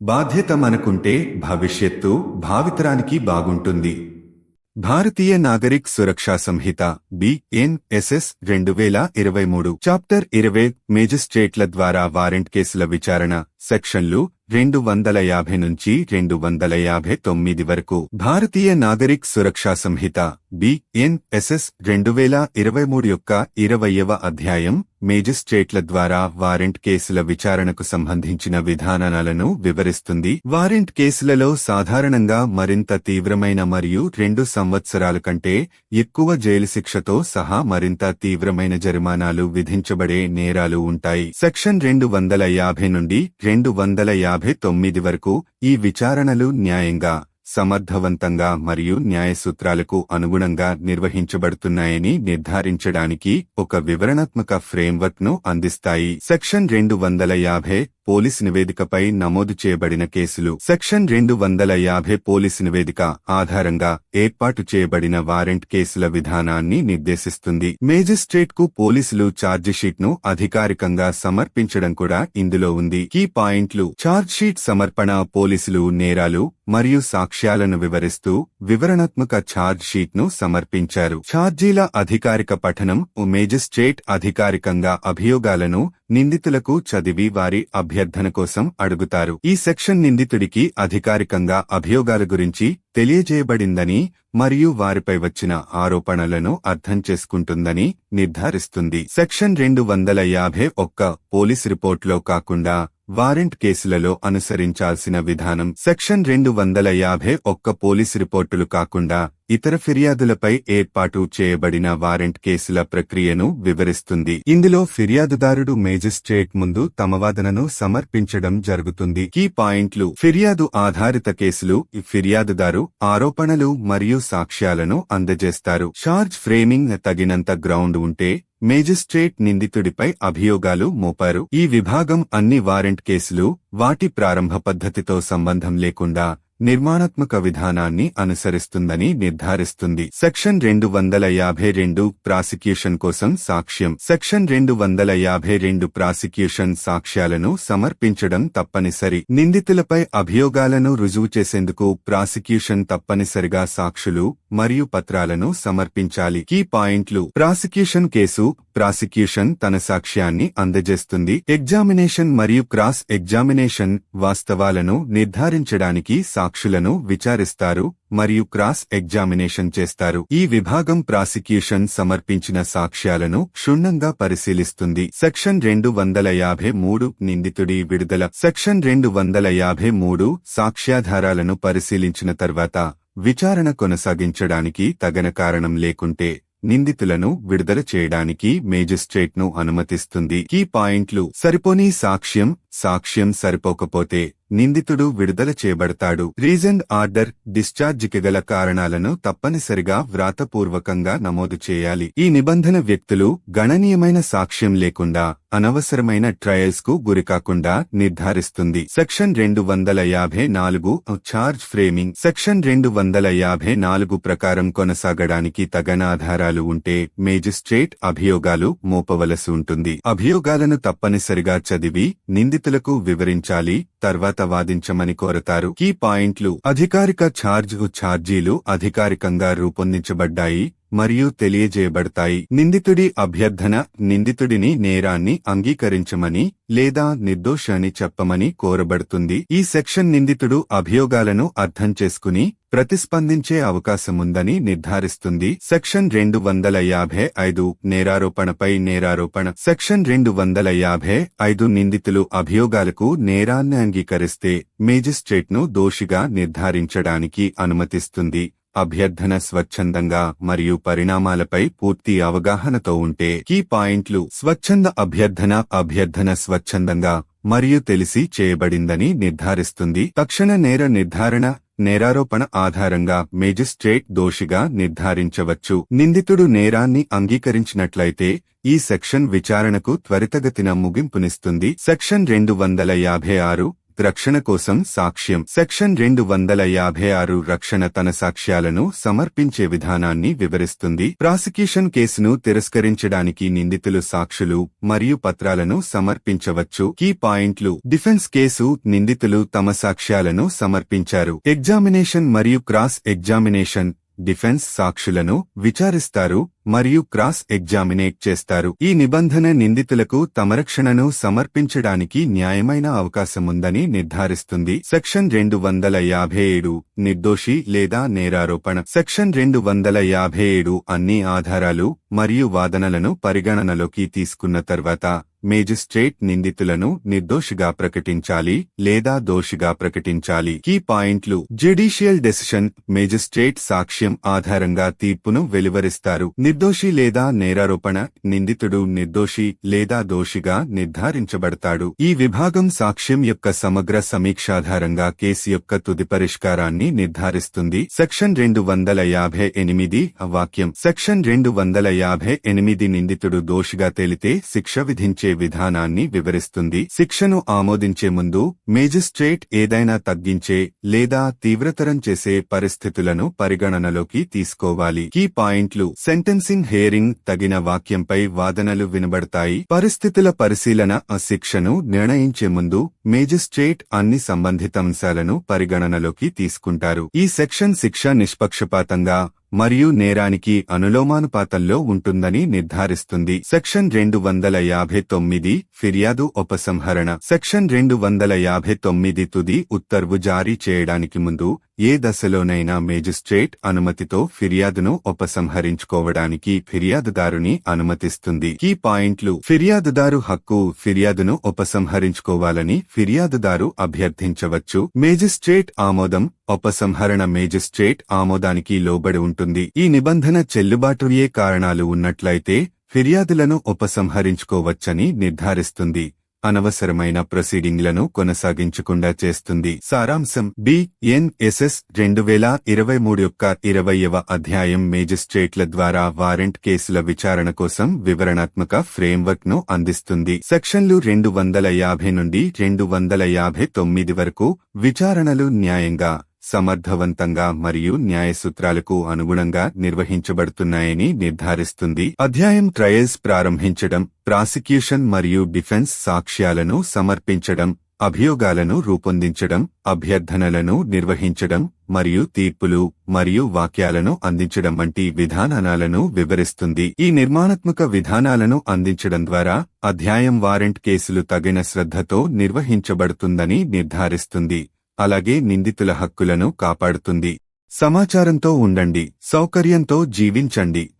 బాధ్యత మనకుంటే భవిష్యత్తు భావితరానికి బాగుంటుంది. భారతీయ నాగరిక్ సురక్షా సంహిత బిఎన్ఎస్ఎస్ రెండు వేల ఇరవై మూడు చాప్టర్ ఇరవై మేజిస్ట్రేట్ల ద్వారా వారెంట్ కేసుల విచారణ సెక్షన్లు రెండు వందల యాభై నుంచి రెండు వందల యాభై తొమ్మిది వరకు. భారతీయ నాగరిక్ సురక్షా సంహిత బిఎన్ఎస్ఎస్ రెండు వేల ఇరవై మూడు యొక్క ఇరవయవ అధ్యాయం మేజిస్ట్రేట్ల ద్వారా వారెంట్ కేసుల విచారణకు సంబంధించిన విధానాలను వివరిస్తుంది. వారెంట్ కేసులలో సాధారణంగా మరింత తీవ్రమైన మరియు రెండు సంవత్సరాల కంటే ఎక్కువ జైలు శిక్షతో సహా మరింత తీవ్రమైన జరిమానాలు విధించబడే నేరాలు ఉంటాయి. సెక్షన్ రెండు వందల యాభై నుండి రెండు వందల యాభై తొమ్మిది వరకు ఈ విచారణలు న్యాయంగా సమర్థవంతంగా మరియు న్యాయ సూత్రాలకు అనుగుణంగా నిర్వహించబడుతున్నాయని నిర్ధారించడానికి ఒక వివరణాత్మక ఫ్రేమ్వర్క్ను అందిస్తాయి. సెక్షన్ రెండు వందల యాభై పోలీస్ నివేదికపై నమోదు చేయబడిన కేసులు. సెక్షన్ రెండు వందల యాభై పోలీస్ నివేదిక ఆధారంగా ఏర్పాటు చేయబడిన వారెంట్ కేసుల విధానాన్ని నిర్దేశిస్తుంది. మేజిస్ట్రేట్కు పోలీసులు ఛార్జిషీట్ను అధికారికంగా సమర్పించడం కూడా ఇందులో ఉంది. కీ పాయింట్లు. ఛార్జ్షీట్ సమర్పణ పోలీసులు నేరాలు మరియు సాక్ష్యాలను వివరిస్తూ వివరణాత్మక ఛార్జ్ షీట్ను సమర్పించారు. ఛార్జీల అధికారిక పఠనం మేజిస్ట్రేట్ అధికారికంగా అభియోగాలను నిందితులకు చదివి వారి అభ్యర్థన కోసం అడుగుతారు. ఈ సెక్షన్ నిందితుడికి అధికారికంగా అభియోగాల గురించి తెలియజేయబడిందని మరియు వారిపై వచ్చిన ఆరోపణలను అర్థం చేసుకుంటుందని నిర్ధారిస్తుంది. సెక్షన్ రెండు వందల యాభై ఒక్క పోలీస్ రిపోర్టులో కాకుండా వారెంట్ కేసులలో అనుసరించాల్సిన విధానం. సెక్షన్ రెండు వందల యాభై ఒక్క పోలీస్ రిపోర్టులు కాకుండా ఇతర ఫిర్యాదులపై ఏర్పాటు చేయబడిన వారెంట్ కేసుల ప్రక్రియను వివరిస్తుంది. ఇందులో ఫిర్యాదుదారుడు మేజిస్ట్రేట్ ముందు తమ వాదనను సమర్పించడం జరుగుతుంది. కీ పాయింట్లు. ఫిర్యాదు ఆధారిత కేసులు. ఫిర్యాదుదారు ఆరోపణలు మరియు సాక్ష్యాలను అందజేస్తారు. షార్జ్ ఫ్రేమింగ్ తగినంత గ్రౌండ్ ఉంటే మేజిస్ట్రేట్ నిందితుడిపై అభియోగాలు మోపారు. ఈ విభాగం అన్ని వారెంట్ కేసులు వాటి ప్రారంభ పద్ధతితో సంబంధం లేకుండా నిర్మాణాత్మక విధానాన్ని అనుసరిస్తుందని నిర్ధారిస్తుంది. సెక్షన్ రెండు వందల యాభై రెండు ప్రాసిక్యూషన్ కోసం సాక్ష్యం. సెక్షన్ రెండు వందల యాభై రెండు ప్రాసిక్యూషన్ సాక్ష్యాలను సమర్పించడం తప్పనిసరి. నిందితులపై అభియోగాలను రుజువు చేసేందుకు ప్రాసిక్యూషన్ తప్పనిసరిగా సాక్షులు మరియు పత్రాలను సమర్పించాలి. కీ పాయింట్లు. Prosecution case. ప్రాసిక్యూషన్ తన సాక్ష్యాన్ని అందజేస్తుంది. ఎగ్జామినేషన్ మరియు క్రాస్ ఎగ్జామినేషన్ వాస్తవాలను నిర్ధారించడానికి సాక్షులను విచారిస్తారు మరియు క్రాస్ ఎగ్జామినేషన్ చేస్తారు. ఈ విభాగం ప్రాసిక్యూషన్ సమర్పించిన సాక్ష్యాలను క్షుణ్ణంగా పరిశీలిస్తుంది. సెక్షన్ రెండు వందల యాభై మూడు నిందితుడి విడుదల. సెక్షన్ రెండు వందల యాభై మూడు సాక్ష్యాధారాలను పరిశీలించిన తర్వాత విచారణ కొనసాగించడానికి తగన కారణం లేకుంటే నిందితులను విడుదల చేయడానికి మేజిస్ట్రేట్ను అనుమతిస్తుంది. కీ పాయింట్లు. సరిపోని సాక్ష్యం. సాక్ష్యం సరిపోకపోతే నిందితుడు విడుదల చేయబడతాడు. రీజన్ ఆర్డర్ డిశ్చార్జికి గల కారణాలను తప్పనిసరిగా వ్రాతపూర్వకంగా నమోదు చేయాలి. ఈ నిబంధన వ్యక్తులు గణనీయమైన సాక్ష్యం లేకుండా అనవసరమైన ట్రయల్స్కు గురికాకుండా నిర్ధారిస్తుంది. సెక్షన్ రెండు వందల యాభై నాలుగు ఛార్జ్ ఫ్రేమింగ్. సెక్షన్ రెండు వందల యాభై నాలుగు ప్రకారం కొనసాగడానికి తగన ఆధారాలు ఉంటే మేజిస్ట్రేట్ అభియోగాలు మోపవలసి ఉంటుంది. అభియోగాలను తప్పనిసరిగా చదివి నింది బాధితులకు వివరించాలి తర్వాత వాదించమని కోరతారు. కీ పాయింట్లు. అధికారిక ఛార్జ్ ఛార్జీలు అధికారికంగా రూపొందించబడ్డాయి. మరియు తెలియజేయబడతాయి. నిందితుడి అభ్యర్థన నిందితుడిని నేరాన్ని అంగీకరించమని లేదా నిర్దోషాన్ని చెప్పమని కోరబడుతుంది. ఈ సెక్షన్ నిందితుడు అభియోగాలను అర్థం చేసుకుని ప్రతిస్పందించే అవకాశముందని నిర్ధారిస్తుంది. సెక్షన్ రెండు వందల యాభై ఐదు నేరారోపణపై నేరారోపణ. సెక్షన్ రెండు వందల యాభై ఐదు నిందితులు అభియోగాలకు నేరాన్ని అంగీకరిస్తే మేజిస్ట్రేట్ను దోషిగా నిర్ధారించడానికి అనుమతిస్తుంది. అభ్యర్థన స్వచ్ఛందంగా మరియు పరిణామాలపై పూర్తి అవగాహనతో ఉంటే కీ పాయింట్లు స్వచ్ఛంద అభ్యర్థన అభ్యర్థన స్వచ్ఛందంగా మరియు తెలిసి చేయబడిందని నిర్ధారిస్తుంది. తక్షణ నేర నిర్ధారణ నేరారోపణ ఆధారంగా మేజిస్ట్రేట్ దోషిగా నిర్ధారించవచ్చు. నిందితుడు నేరాన్ని అంగీకరించినట్లయితే ఈ సెక్షన్ విచారణకు త్వరితగతిన ముగింపునిస్తుంది. సెక్షన్ రెండు వందల యాభై ఆరు రక్షణ కోసం సాక్ష్యం. సెక్షన్ రెండు వందల యాభై ఆరు రక్షణ తన సాక్ష్యాలను సమర్పించే విధానాన్ని వివరిస్తుంది. ప్రాసిక్యూషన్ కేసును తిరస్కరించడానికి నిందితులు సాక్షులు మరియు పత్రాలను సమర్పించవచ్చు. కీ పాయింట్లు. డిఫెన్స్ కేసు నిందితులు తమ సాక్ష్యాలను సమర్పించారు. ఎగ్జామినేషన్ మరియు క్రాస్ ఎగ్జామినేషన్ డిఫెన్స్ సాక్షులను విచారిస్తారు. మరియు క్రాస్ ఎగ్జామినేట్ చేస్తారు. ఈ నిబంధన నిందితులకు తమరక్షణను సమర్పించడానికి న్యాయమైన అవకాశముందని నిర్ధారిస్తుంది. సెక్షన్ రెండు వందల యాభై ఏడు నిర్దోషి లేదా నేరారోపణ. సెక్షన్ రెండు వందల యాభై ఏడు అన్ని ఆధారాలు మరియు వాదనలను పరిగణనలోకి తీసుకున్న తర్వాత మేజిస్ట్రేట్ నిందితులను నిర్దోషిగా ప్రకటించాలి లేదా దోషిగా ప్రకటించాలి. కీ పాయింట్లు. జ్యుడిషియల్ డెసిషన్ మేజిస్ట్రేట్ సాక్ష్యం ఆధారంగా తీర్పును వెలువరిస్తారు. నిర్దోషి లేదా నేరారోపణ నిందితుడు నిర్దోషి లేదా దోషిగా నిర్ధారించబడతాడు. ఈ విభాగం సాక్ష్యం యొక్క సమగ్ర సమీక్షాధారంగా కేసు యొక్క తుది పరిష్కారాన్ని నిర్ధారిస్తుంది. సెక్షన్ రెండు వందల యాభై ఎనిమిది వాక్యం. సెక్షన్ రెండు వందల యాభై ఎనిమిది నిందితుడు దోషిగా తేలితే శిక్ష విధించే విధానాన్ని వివరిస్తుంది. శిక్షను ఆమోదించే ముందు మేజిస్ట్రేట్ ఏదైనా తగ్గించే లేదా తీవ్రతరం చేసే పరిస్థితులను పరిగణనలోకి తీసుకోవాలి. కీ పాయింట్లు. సెంటెన్స్ సెంటెన్సింగ్ హేరింగ్ తగిన వాక్యంపై వాదనలు వినబడతాయి. పరిస్థితుల పరిశీలన ఆ శిక్షను నిర్ణయించే ముందు మేజిస్ట్రేట్ అన్ని సంబంధిత అంశాలను పరిగణనలోకి తీసుకుంటారు. ఈ సెక్షన్ శిక్ష నిష్పక్షపాతంగా మరియు నేరానికి అనులోమానుపాతంలో ఉంటుందని నిర్ధారిస్తుంది. సెక్షన్ రెండు వందల యాభై తొమ్మిది ఫిర్యాదు ఉపసంహరణ. సెక్షన్ రెండు వందల యాభై తొమ్మిది తుది ఉత్తర్వు జారీ చేయడానికి ముందు ఏ దశలోనైనా మేజిస్ట్రేట్ అనుమతితో ఫిర్యాదును ఉపసంహరించుకోవడానికి ఫిర్యాదుదారుని అనుమతిస్తుంది. ఈ పాయింట్లు ఫిర్యాదుదారు హక్కు ఫిర్యాదును ఉపసంహరించుకోవాలని ఫిర్యాదుదారు అభ్యర్థించవచ్చు. మేజిస్ట్రేట్ ఆమోదం ఉపసంహరణ మేజిస్ట్రేట్ ఆమోదానికి లోబడి ఉంటుంది. ఈ నిబంధన చెల్లుబాటుయే కారణాలు ఉన్నట్లయితే ఫిర్యాదులను ఉపసంహరించుకోవచ్చని నిర్ధారిస్తుంది. అనవసరమైన ప్రొసీడింగ్లను కొనసాగించకుండా చేస్తుంది. సారాంశం బిఎన్ఎస్ఎస్ రెండు వేల ఇరవై మూడు యొక్క ఇరవయవ అధ్యాయం మేజిస్ట్రేట్ల ద్వారా వారెంట్ కేసుల విచారణ కోసం వివరణాత్మక ఫ్రేమ్వర్క్ను అందిస్తుంది. సెక్షన్లు రెండు వందల యాభై నుండి రెండు వందల యాభై తొమ్మిది వరకు విచారణలు న్యాయంగా సమర్థవంతంగా మరియు న్యాయసూత్రాలకు అనుగుణంగా నిర్వహించబడుతున్నాయని నిర్ధారిస్తుంది. అధ్యాయం ట్రయల్స్ ప్రారంభించడం ప్రాసిక్యూషన్ మరియు డిఫెన్స్ సాక్ష్యాలను సమర్పించడం అభియోగాలను రూపొందించడం అభ్యర్థనలను నిర్వహించడం మరియు తీర్పులు మరియు వాక్యాలను అందించడం వంటి విధానాలను వివరిస్తుంది. ఈ నిర్మాణాత్మక విధానాలను అందించడం ద్వారా అధ్యాయం వారెంట్ కేసులు తగిన శ్రద్ధతో నిర్వహించబడుతుందని నిర్ధారిస్తుంది. అలాగే నిందితుల హక్కులను కాపాడుతుంది. సమాచారంతో ఉండండి. సౌకర్యంతో జీవించండి.